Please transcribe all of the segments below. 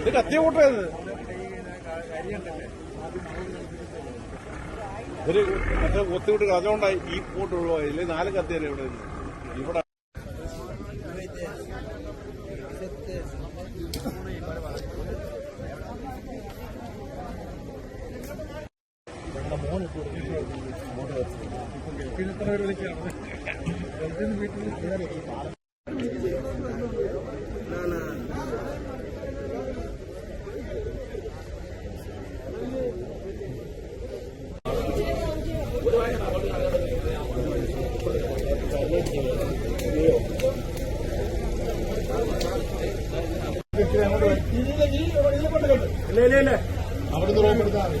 ഇത് കത്തിയ കൂട്ടത് ഒരു മറ്റേ ഒത്തുവിട്ട് അതുകൊണ്ടായി ഈ കൂട്ടുള്ളൂ അതിൽ നാല് കത്തിയല്ലേ ഇവിടെ ഇവിടെ അവിടുന്ന് റൂം എടുത്താൽ മതി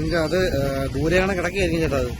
പതിനഞ്ച് അത് ദൂരെയാണ് കിടക്കുകയായിരിക്കും ചേട്ടാ അത്.